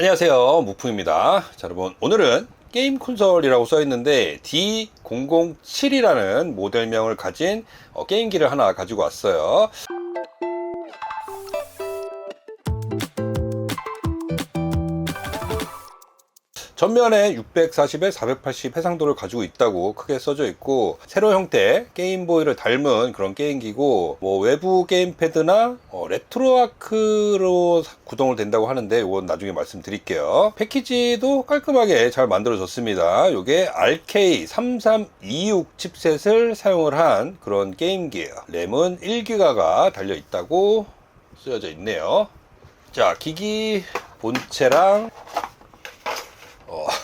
안녕하세요. 무풍입니다. 자 여러분 오늘은 게임 콘솔이라고 써 있는데 D007이라는 모델명을 가진 어, 게임기를 하나 가지고 왔어요 전면에 640에 480 해상도를 가지고 있다고 크게 써져 있고 세로 형태 게임보이를 닮은 그런 게임기고 뭐 외부 게임패드나 어, 레트로아크로 구동을 된다고 하는데 이건 나중에 말씀드릴게요. 패키지도 깔끔하게 잘 만들어졌습니다. 이게 RK3326 칩셋을 사용을 한 그런 게임기예요. 램은 1기가가 달려 있다고 쓰여져 있네요. 자 기기 본체랑 어,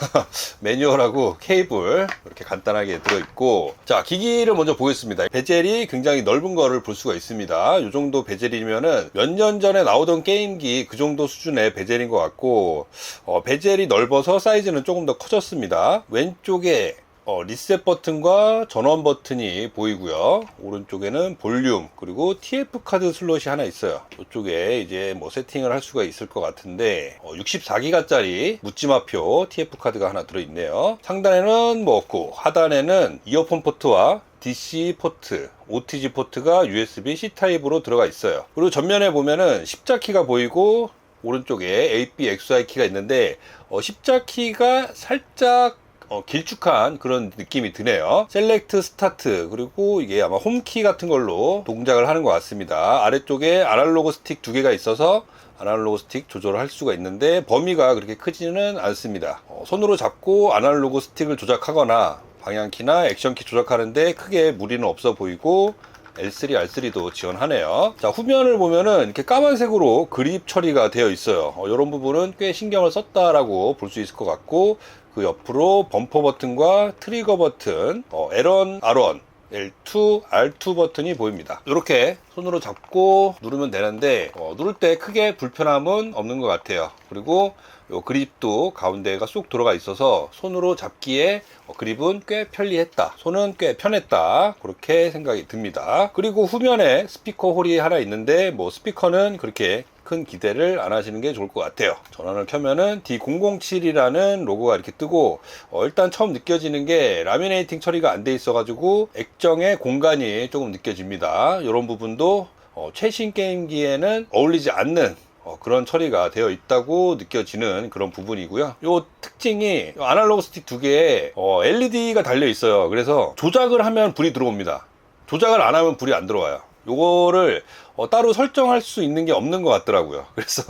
매뉴얼하고 케이블 이렇게 간단하게 들어있고 자 기기를 먼저 보겠습니다. 베젤이 굉장히 넓은 거를 볼 수가 있습니다. 이 정도 베젤이면은 몇 년 전에 나오던 게임기 그 정도 수준의 베젤인 것 같고 어, 베젤이 넓어서 사이즈는 조금 더 커졌습니다. 왼쪽에 어, 리셋 버튼과 전원 버튼이 보이고요. 오른쪽에는 볼륨 그리고 TF 카드 슬롯이 하나 있어요. 이쪽에 이제 뭐 세팅을 할 수가 있을 것 같은데 어, 64기가짜리 묻지마표 TF 카드가 하나 들어있네요. 상단에는 뭐 없고 하단에는 이어폰 포트와 DC 포트, OTG 포트가 USB-C 타입으로 들어가 있어요. 그리고 전면에 보면은 십자키가 보이고 오른쪽에 ABXI 키가 있는데 어, 십자키가 살짝 어, 길쭉한 그런 느낌이 드네요. 셀렉트 스타트 그리고 이게 아마 홈키 같은 걸로 동작을 하는 것 같습니다. 아래쪽에 아날로그 스틱 두 개가 있어서 아날로그 스틱 조절을 할 수가 있는데 범위가 그렇게 크지는 않습니다. 어, 손으로 잡고 아날로그 스틱을 조작하거나 방향키나 액션키 조작하는데 크게 무리는 없어 보이고 L3, R3도 지원하네요. 자, 후면을 보면은 이렇게 까만색으로 그립 처리가 되어 있어요. 어, 이런 부분은 꽤 신경을 썼다라고 볼 수 있을 것 같고, 그 옆으로 범퍼 버튼과 트리거 버튼, 어, L1, R1, L2, R2 버튼이 보입니다. 이렇게 손으로 잡고 누르면 되는데 어, 누를 때 크게 불편함은 없는 것 같아요. 그리고 요 그립도 가운데가 쏙 들어가 있어서 손으로 잡기에 어, 그립은 꽤 편리했다. 손은 꽤 편했다. 그렇게 생각이 듭니다. 그리고 후면에 스피커 홀이 하나 있는데 뭐 스피커는 그렇게 큰 기대를 안 하시는 게 좋을 것 같아요. 전원을 켜면은 D007이라는 로고가 이렇게 뜨고 어, 일단 처음 느껴지는 게 라미네이팅 처리가 안 돼 있어가지고 액정의 공간이 조금 느껴집니다. 이런 부분도 어, 최신 게임기에는 어울리지 않는 어, 그런 처리가 되어 있다고 느껴지는 그런 부분이고요. 요 특징이 요 아날로그 스틱 두 개에 어, LED가 달려 있어요. 그래서 조작을 하면 불이 들어옵니다. 조작을 안 하면 불이 안 들어와요. 요거를 어, 따로 설정할 수 있는 게 없는 것 같더라고요. 그래서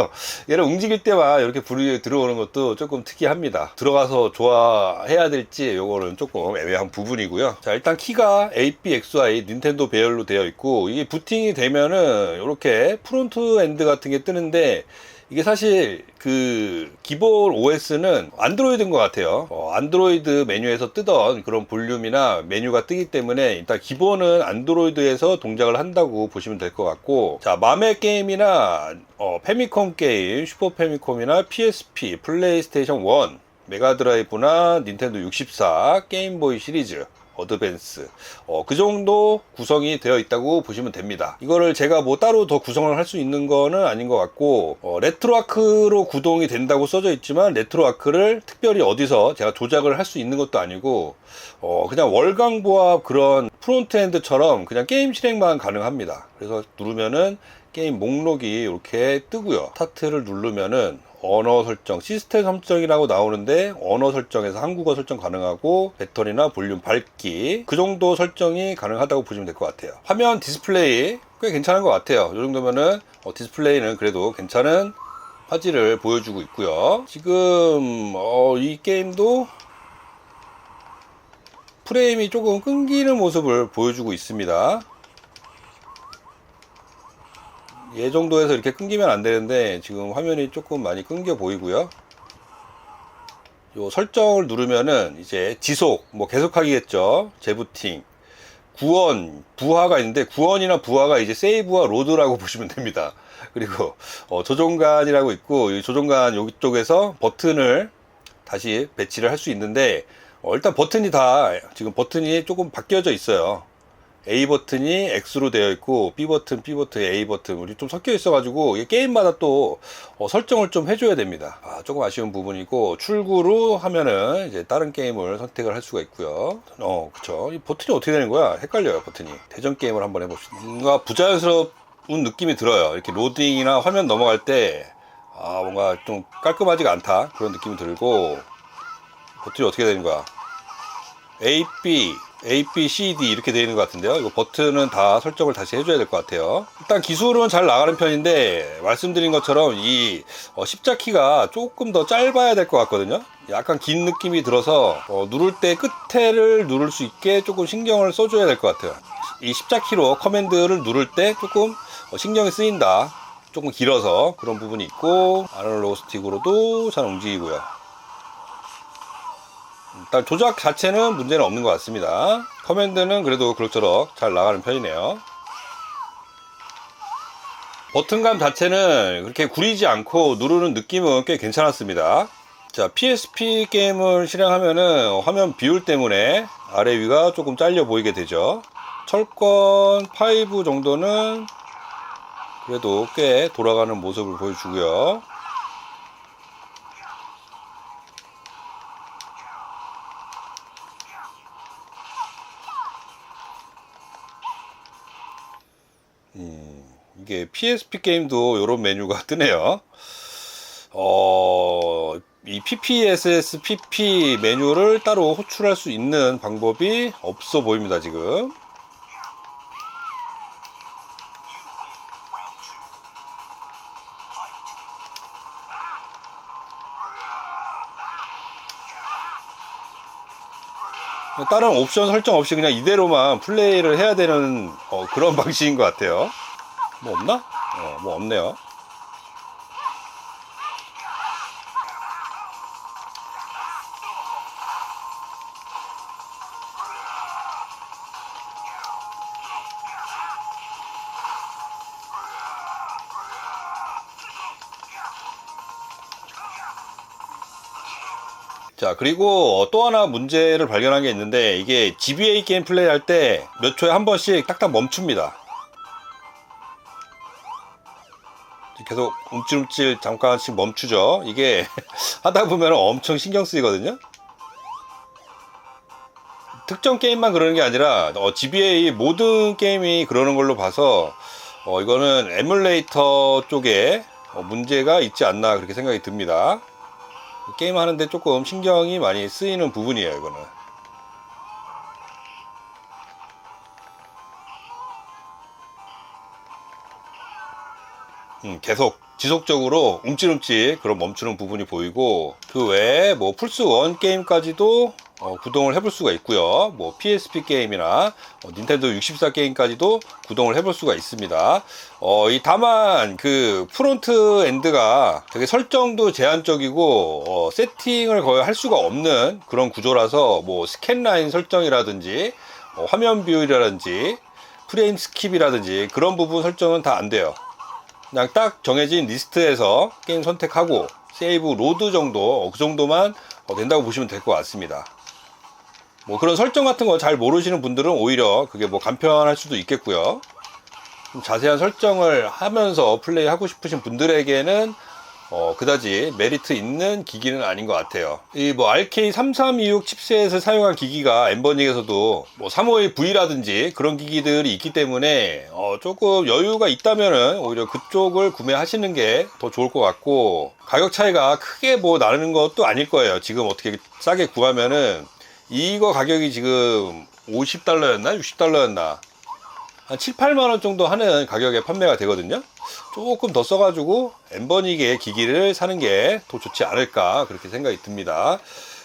얘를 움직일 때만 이렇게 불이 들어오는 것도 조금 특이합니다. 들어가서 좋아해야 될지 요거는 조금 애매한 부분이고요. 자, 일단 키가 APXI 닌텐도 배열로 되어 있고 이게 부팅이 되면은 이렇게 프론트 엔드 같은 게 뜨는데 이게 사실 그 기본 OS는 안드로이드인 것 같아요. 어, 안드로이드 메뉴에서 뜨던 그런 볼륨이나 메뉴가 뜨기 때문에 일단 기본은 안드로이드에서 동작을 한다고 보시면 될 것 같고 자 맘의 게임이나 어, 페미컴 게임, 슈퍼 페미컴이나 PSP, 플레이스테이션 1 메가드라이브나 닌텐도 64 게임보이 시리즈 어드밴스. 어, 그 정도 구성이 되어 있다고 보시면 됩니다. 이거를 제가 뭐 따로 더 구성을 할 수 있는 거는 아닌 것 같고 어, 레트로아크로 구동이 된다고 써져 있지만 레트로아크를 특별히 어디서 제가 조작을 할 수 있는 것도 아니고 어, 그냥 월광 보합 그런 프론트엔드처럼 그냥 게임 실행만 가능합니다. 그래서 누르면은 게임 목록이 이렇게 뜨고요. 스타트를 누르면은 언어 설정, 시스템 설정이라고 나오는데 언어 설정에서 한국어 설정 가능하고 배터리나 볼륨 밝기 그 정도 설정이 가능하다고 보시면 될 것 같아요. 화면 디스플레이 꽤 괜찮은 것 같아요. 이 정도면은 어, 디스플레이는 그래도 괜찮은 화질을 보여주고 있고요. 지금 어, 이 게임도 프레임이 조금 끊기는 모습을 보여주고 있습니다. 예 정도에서 이렇게 끊기면 안 되는데 지금 화면이 조금 많이 끊겨 보이고요. 요 설정을 누르면은 이제 지속, 뭐 계속하기겠죠. 재부팅, 구원, 부하가 있는데 구원이나 부하가 이제 세이브와 로드라고 보시면 됩니다. 그리고 어, 조종간이라고 있고 이 조종간 여기 쪽에서 버튼을 다시 배치를 할 수 있는데 어, 일단 버튼이 다 지금 버튼이 조금 바뀌어져 있어요. A 버튼이 X로 되어 있고 B 버튼, B 버튼, A 버튼 우리 좀 섞여 있어가지고 게임마다 또 어, 설정을 좀 해줘야 됩니다. 아, 조금 아쉬운 부분이고 출구로 하면은 이제 다른 게임을 선택을 할 수가 있고요. 어, 그쵸. 이 버튼이 어떻게 되는 거야? 헷갈려요, 버튼이. 대전 게임을 한번 해봅시다. 뭔가 부자연스러운 느낌이 들어요. 이렇게 로딩이나 화면 넘어갈 때 아, 뭔가 좀 깔끔하지가 않다 그런 느낌이 들고 버튼이 어떻게 되는 거야? A, B, A, B, C, D 이렇게 되어 있는 것 같은데요. 이거 버튼은 다 설정을 다시 해줘야 될 것 같아요. 일단 기술은 잘 나가는 편인데 말씀드린 것처럼 이 어, 십자키가 조금 더 짧아야 될 것 같거든요. 약간 긴 느낌이 들어서 어, 누를 때 끝에를 누를 수 있게 조금 신경을 써줘야 될 것 같아요. 이 십자키로 커맨드를 누를 때 조금 어, 신경이 쓰인다. 조금 길어서 그런 부분이 있고 아날로그 스틱으로도 잘 움직이고요. 일단 조작 자체는 문제는 없는 것 같습니다. 커맨드는 그래도 그럭저럭 잘 나가는 편이네요. 버튼감 자체는 그렇게 구리지 않고 누르는 느낌은 꽤 괜찮았습니다. 자, PSP 게임을 실행하면은 화면 비율 때문에 아래 위가 조금 잘려 보이게 되죠. 철권 5 정도는 그래도 꽤 돌아가는 모습을 보여주고요. 이게 PSP 게임도 이런 메뉴가 뜨네요. 어, 이 PPSS PP 메뉴를 따로 호출할 수 있는 방법이 없어 보입니다, 지금. 다른 옵션 설정 없이 그냥 이대로만 플레이를 해야 되는 어, 그런 방식인 것 같아요. 뭐 없나? 어, 뭐 없네요. 자, 그리고 또 하나 문제를 발견한 게 있는데, 이게 GBA 게임 플레이 할 때 몇 초에 한 번씩 딱딱 멈춥니다. 계속 움찔움찔 잠깐씩 멈추죠. 이게 하다 보면 엄청 신경 쓰이거든요. 특정 게임만 그러는 게 아니라 어, GBA 모든 게임이 그러는 걸로 봐서 어, 이거는 에뮬레이터 쪽에 어, 문제가 있지 않나 그렇게 생각이 듭니다. 게임 하는데 조금 신경이 많이 쓰이는 부분이에요, 이거는. 음, 계속 지속적으로 움찔움찔 그런 멈추는 부분이 보이고 그 외에 뭐 플스 1 게임까지도 어, 구동을 해볼 수가 있고요. 뭐 PSP 게임이나 어, 닌텐도 64 게임까지도 구동을 해볼 수가 있습니다. 어, 이 다만 그 프론트 엔드가 되게 설정도 제한적이고 어, 세팅을 거의 할 수가 없는 그런 구조라서 뭐 스캔 라인 설정이라든지 어, 화면 비율이라든지 프레임 스킵이라든지 그런 부분 설정은 다 안 돼요. 그냥 딱 정해진 리스트에서 게임 선택하고 세이브 로드 정도 어, 그 정도만 어, 된다고 보시면 될 것 같습니다. 뭐 그런 설정 같은 거 잘 모르시는 분들은 오히려 그게 뭐 간편할 수도 있겠고요. 좀 자세한 설정을 하면서 플레이 하고 싶으신 분들에게는 어, 그다지 메리트 있는 기기는 아닌 것 같아요. 이 뭐 RK3326 칩셋을 사용한 기기가 엠버닉에서도 뭐 351V라든지 그런 기기들이 있기 때문에 어, 조금 여유가 있다면은 오히려 그쪽을 구매하시는 게 더 좋을 것 같고 가격 차이가 크게 뭐 나는 것도 아닐 거예요. 지금 어떻게 싸게 구하면은 이거 가격이 지금 50달러였나 60달러였나 한 7, 8만 원 정도 하는 가격에 판매가 되거든요. 조금 더 써가지고 엠버닉의 기기를 사는 게 더 좋지 않을까 그렇게 생각이 듭니다.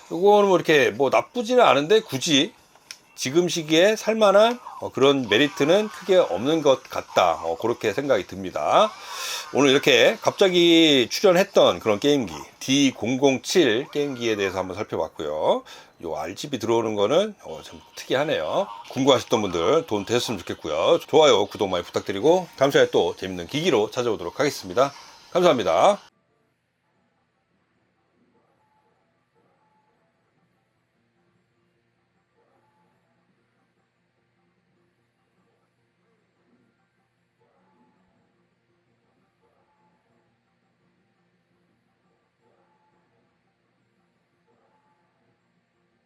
이거는 뭐 이렇게 뭐 나쁘지는 않은데 굳이 지금 시기에 살만한 어, 그런 메리트는 크게 없는 것 같다. 어, 그렇게 생각이 듭니다. 오늘 이렇게 갑자기 출연했던 그런 게임기 D007 게임기에 대해서 한번 살펴봤고요. 요 RGB 들어오는 거는 어, 좀 특이하네요. 궁금하셨던 분들 도움 되셨으면 좋겠고요. 좋아요, 구독 많이 부탁드리고 다음 시간에 또 재밌는 기기로 찾아오도록 하겠습니다. 감사합니다.